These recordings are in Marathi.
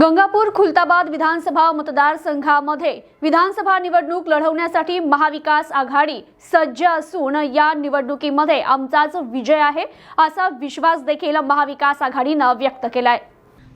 गंगापूर खुलताबाद विधानसभा मतदारसंघामध्ये विधानसभा निवडणूक लढवण्यासाठी महाविकास आघाडी सज्ज असून या निवडणुकीमध्ये आमचाच विजय आहे असा विश्वास देखील महाविकास आघाडीनं व्यक्त केलाय.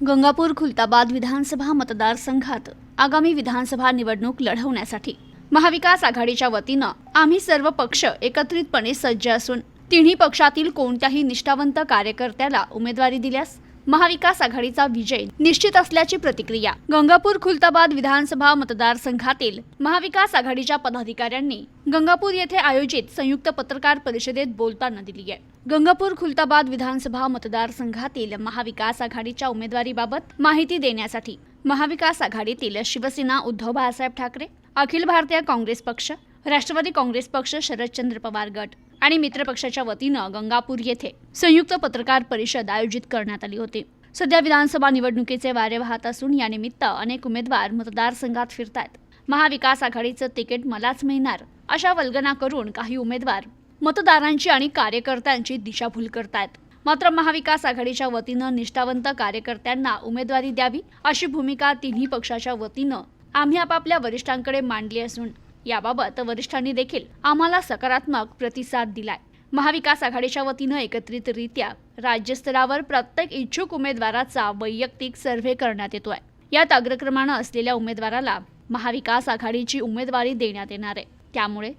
गंगापूर खुलताबाद विधानसभा मतदारसंघात आगामी विधानसभा निवडणूक लढवण्यासाठी महाविकास आघाडीच्या वतीनं आम्ही सर्व पक्ष एकत्रितपणे सज्ज असून तिन्ही पक्षातील कोणत्याही निष्ठावंत कार्यकर्त्याला उमेदवारी दिल्यास महाविकास आघाडीचा विजय निश्चित असल्याची प्रतिक्रिया. गंगापूर खुलताबाद विधानसभा मतदारसंघातील महाविकास आघाडीच्या पदाधिकाऱ्यांनी गंगापूर येथे आयोजित संयुक्त पत्रकार परिषदेत बोलताना दिली आहे. गंगापूर खुलताबाद विधानसभा मतदारसंघातील महाविकास आघाडीच्या उमेदवारीबाबत माहिती देण्यासाठी महाविकास आघाडीतील शिवसेना उद्धव बाळासाहेब ठाकरे अखिल भारतीय काँग्रेस पक्ष राष्ट्रवादी काँग्रेस पक्ष शरदचंद्र पवार गट आणि मित्रपक्षाच्या वतीनं गंगापूर येथे संयुक्त पत्रकार परिषद आयोजित करण्यात आली होती. सध्या विधानसभा निवडणुकीचे वारे वाहत असून या निमित्त अनेक उमेदवार मतदारसंघात फिरतायत. महाविकास आघाडीचं तिकीट मलाच मिळणार अशा वल्गना करून काही उमेदवार मतदारांची आणि कार्यकर्त्यांची दिशाभूल करतायत. मात्र महाविकास आघाडीच्या वतीनं निष्ठावंत कार्यकर्त्यांना उमेदवारी द्यावी अशी भूमिका तिन्ही पक्षाच्या वतीनं आम्ही आपापल्या वरिष्ठांकडे मांडली असून याबाबत वरिष्ठांनी देखील आम्हाला सकारात्मक प्रतिसाद दिलाय. महाविकास आघाडीच्या वतीनं एकत्रितरित्या राज्यस्तरावर प्रत्येक इच्छुक उमेदवाराचा वैयक्तिक सर्व्हे करण्यात येतोय. यात अग्रक्रमानं असलेल्या उमेदवाराला महाविकास आघाडीची उमेदवारी देण्यात येणार आहे. त्यामुळे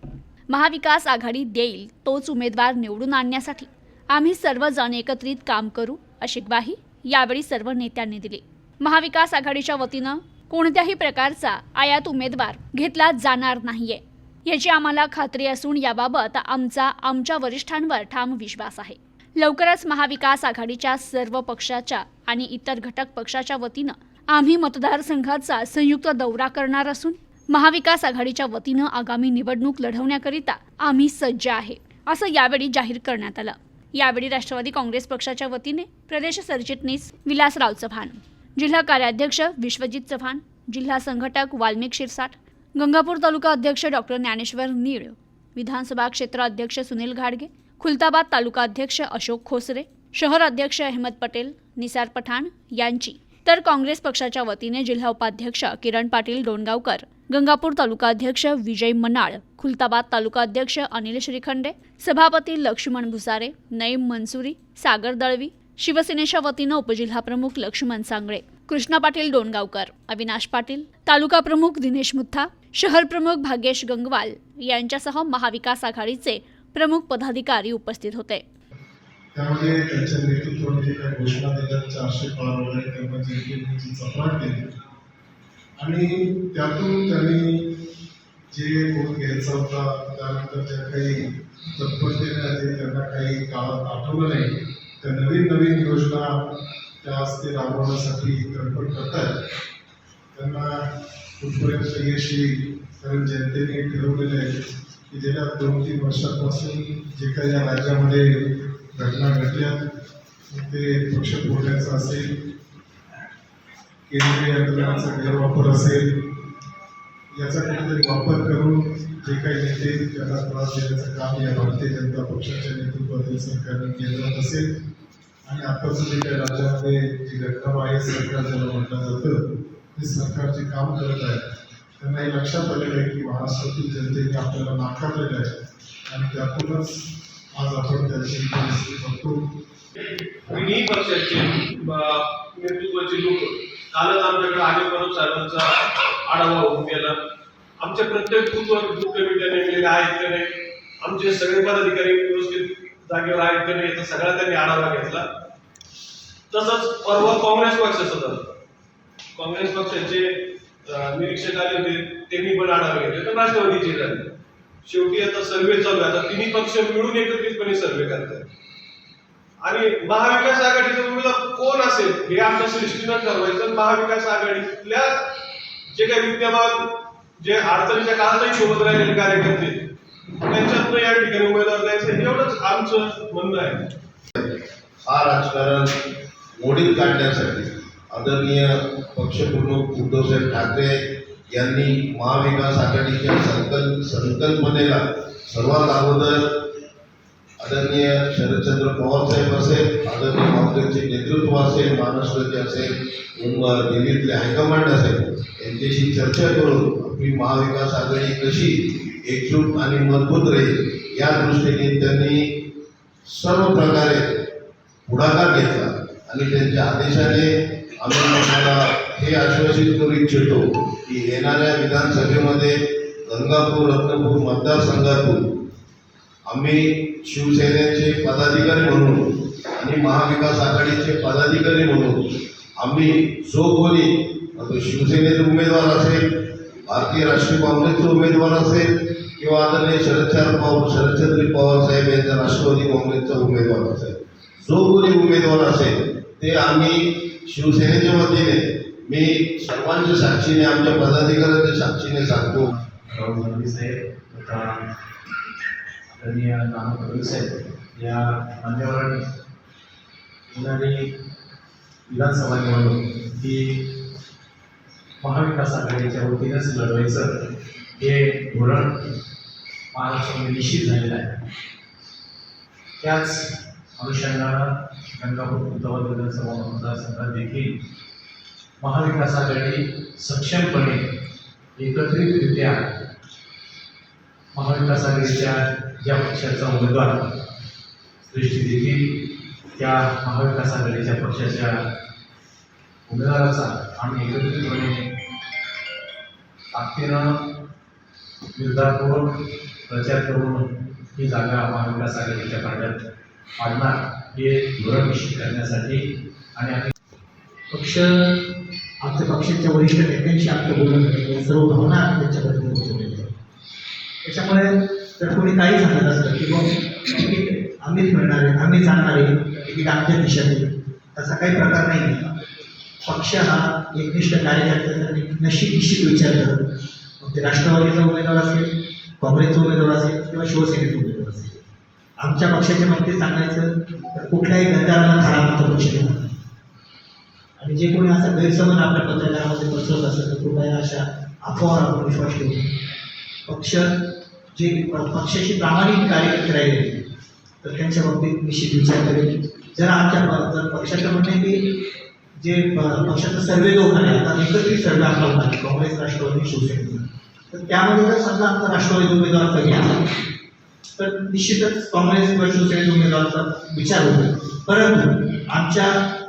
महाविकास आघाडी देईल तोच उमेदवार निवडून आणण्यासाठी. आम्ही सर्वजण एकत्रित काम करू अशी ग्वाही यावेळी सर्व नेत्यांनी दिली. महाविकास आघाडीच्या वतीनं कोणत्याही प्रकारचा आयात उमेदवार घेतला जाणार नाहीये. याची आम्हाला खात्री असून याबाबत आमचा आमच्या वरिष्ठांवर ठाम विश्वास आहे. लवकरच महाविकास आघाडीच्या सर्व पक्षाच्या आणि इतर घटक पक्षाच्या वतीनं आम्ही मतदारसंघाचा संयुक्त दौरा करणार असून महाविकास आघाडीच्या वतीनं आगामी निवडणूक लढवण्याकरिता आम्ही सज्ज आहे असं यावेळी जाहीर करण्यात आलं. यावेळी राष्ट्रवादी काँग्रेस पक्षाच्या वतीने प्रदेश सरचिटणीस विलासराव चव्हाण जिल्हा कार्याध्यक्ष विश्वजित चव्हाण जिल्हा संघटक वाल्मिक शिरसाट गंगापूर तालुका अध्यक्ष डॉक्टर ज्ञानेश्वर नीळ विधानसभा क्षेत्र अध्यक्ष सुनील घाडगे खुलताबाद तालुका अध्यक्ष अशोक खोसरे शहर अध्यक्ष अहमद पटेल निसार पठाण यांची. तर काँग्रेस पक्षाच्या वतीने जिल्हा उपाध्यक्ष किरण पाटील डोणगावकर गंगापूर तालुका अध्यक्ष विजय मनाळ खुलताबाद तालुका अध्यक्ष अनिल श्रीखंडे सभापती लक्ष्मण भुसारे नईम मनसुरी सागर दळवी शिवसेनेच्या वतीनं उपजिल्हाप्रमुख लक्ष्मण सांगळे कृष्णा पाटील डोणगावकर अविनाश पाटील तालुका प्रमुख दिनेश मुथा शहर प्रमुख भाग्येश गंगवाल यांच्यासह महाविकास आघाडीचे प्रमुख पदाधिकारी उपस्थित होते. त्यामध्ये त्यांच्या नेतृत्वामध्ये जे काही घोषणा दिल्या चारशे पार वगैरे त्यांना जे केली चपराट केली आणि त्यातून त्यांनी जे बोध घ्यायचा होता त्यानंतर ज्या काही तत्परतेने आले त्यांना काही काळात आठवलं नाही त्या नवीन नवीन योजना त्या असते राबवण्यासाठी तडफड करतात त्यांना कुठपर्यंत यश येईल कारण जनतेने ठरवलेलं आहे की गेल्या दोन तीन वर्षांपासून जे काही या राज्यामध्ये घटना घडल्या ते पक्ष फोडण्याचं असेल केंद्रीय यंत्रणाचा गैरवापर असेल याचा कुठेतरी वापर करून जे काही नेते त्यांना त्रास देण्याचं काम या भारतीय जनता पक्षाच्या नेतृत्वातील सरकारने केंद्रात असेल आणि आताचं जे काही राज्यामध्ये जी घटना आहे सरकार ज्याला म्हटलं जातं ते सरकार जे काम करत आहे त्यांना हे लक्षात आलेलं आहे की महाराष्ट्रातील जनतेने आपल्याला नाकारलेलं आहे आणि त्यातूनच आज आपण त्याची परिस्थिती बघतो. तिन्ही पक्षाचे नेतृत्वाचे लोक कालच आमच्याकडे आले परब साहेबांचा आढावा होऊन गेला. आमच्या प्रत्येक बूथवर बूथ कमिट्या नेमलेल्या आहेत का नाही? आमचे सगळे पदाधिकारी व्यवस्थित जागेवर आहेत का नाही याचा सगळा त्यांनी आढावा घेतला. तसंच परवा काँग्रेस पक्ष झाला काँग्रेस पक्षाचे निरीक्षक आले होते त्यांनी पण आढावा घेतले. तर राष्ट्रवादीचे झाले. शेवटी आता सर्वे चालू आहे. आता तिन्ही पक्ष मिळून एकत्रितपणे सर्वे करतात आणि महाविकास आघाडीचा उमेदवार कोण असेल हे आमच्या सृष्टीनं ठरवायचं. महाविकास आघाडीतल्या जे काही विद्यमान जे अडचणीच्या काळातही सोबत राहिलेले कार्यकर्ते त्यांच्यातनं या ठिकाणी उमेदवार द्यायचं एवढंच आमचं म्हणणं आहे. हा राजकारण मोडीत काढण्यासाठी आदरणीय पक्षप्रमुख उद्धवसाहेब ठाकरे यांनी महाविकास आघाडीच्या संकल्प संकल्पनेला सर्वात अगोदर आदरणीय शरदचंद्र पवार साहेब असेल आदरणीय काँग्रेसचे नेतृत्व असेल महाराष्ट्राचे असेल मुंबई दिल्लीतले हायकमांड असेल यांच्याशी चर्चा करून आपली महाविकास आघाडी कशी एकजूट आणि मजबूत राहील या दृष्टीने त्यांनी सर्व प्रकारे पुढाकार घेतला आणि त्यांच्या आदेशाने आम्ही तुम्हाला हे आश्वासित करू इच्छितो की येणाऱ्या विधानसभेमध्ये गंगापूर रत्नपूर मतदारसंघातून आम्ही शिवसेनेचे पदाधिकारी म्हणून आणि महाविकास आघाडीचे पदाधिकारी म्हणून आम्ही जो कोणी शिवसेनेचे उमेदवार असेल भारतीय राष्ट्रीय काँग्रेसचे उमेदवार असेल किंवा आदरणीय शरदचंद्र पवार शरदचंद्र पवार साहेब यांचा राष्ट्रवादी काँग्रेसचा उमेदवार असेल जो कोणी उमेदवार असेल ते आम्ही शिवसेनेच्या वतीने मी सर्वांच्या साक्षीने आमच्या पदाधिकाऱ्यांच्या साक्षीने सांगतो. राहुल गांधी साहेब तथा आदरणीय नाना पटोले साहेब या मान्यवरांनी येणारी विधानसभा निवडणूक ही महाविकास आघाडीच्या वतीनेच लढवायचं. हे धोरण महाराष्ट्रामध्ये निश्चित झालेलं आहे. त्याच अनुषंगानं गंगापूर खुलताबाद विधानसभा मतदारसंघात देखील महाविकास आघाडी सक्षमपणे एकत्रितरित्या महाविकास आघाडीच्या ज्या पक्षाचा उमेदवार सृष्टी देखील त्या महाविकास आघाडीच्या पक्षाच्या उमेदवाराचा आम्ही एकत्रितपणे ताकदीनं निर्धारपूर्वक प्रचार करून ही जागा महाविकास आघाडीच्या पाड्यात पाडणार हे धोरण निश्चित करण्यासाठी आणि आम्ही पक्ष आमच्या पक्षाच्या वरिष्ठ नेत्यांशी आमचं बोलणं सर्व भावना आम्ही पोहोचवलेल्या त्याच्यामुळे जर कोणी काही सांगत असलं की मग तिकीट आम्हीच मिळणार आहे आम्ही जाणणार आहे तिकीट आमच्या दिशेने तसा काही प्रकार नाही पक्ष हा एकनिष्ठ कार्यकर्त्याचा निश्चित निश्चित विचार करतो मग ते राष्ट्रवादीचा उमेदवार असेल काँग्रेसचा उमेदवार असेल किंवा शिवसेनेचा उमेदवार असेल. आमच्या पक्षाच्या बाबतीत सांगायचं तर कुठल्याही गद्दाराला खरा आमचा पक्ष देणार आणि जे कोणी असा गैरसमज आपल्या पत्रकारामध्ये पसरत असेल तर कृपया अशा अफवावर आपण विश्वास ठेवू. पक्ष जे प- पक्षाशी प्रामाणिक कार्यरत राहिले तर त्यांच्या बाबतीत निश्चित विचार करेल जर आमच्या जर पक्षाचं की जे पक्षाचा सर्वे जो होणार आहे आता एकत्रित सर्वे आपला होणार आहे काँग्रेस राष्ट्रवादी शिवसेनेचा तर त्यामध्ये जर समजा आमचा राष्ट्रवादी उमेदवार कमी आला तर निश्चितच काँग्रेस किंवा शिवसेनेच्या उमेदवाराचा विचार होतो. परंतु आमच्या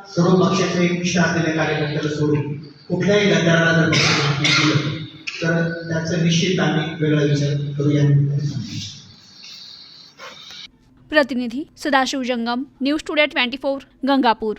सर्व पक्षाचे एकनिष्ठ असलेल्या कार्यकर्त्याला सोडून कुठल्याही गद्दाराला जर दिलं तर त्याचा निश्चित आम्ही वेगळा विचार करूया. प्रतिनिधी Sadashiv Jangam news today twenty four Gangapur.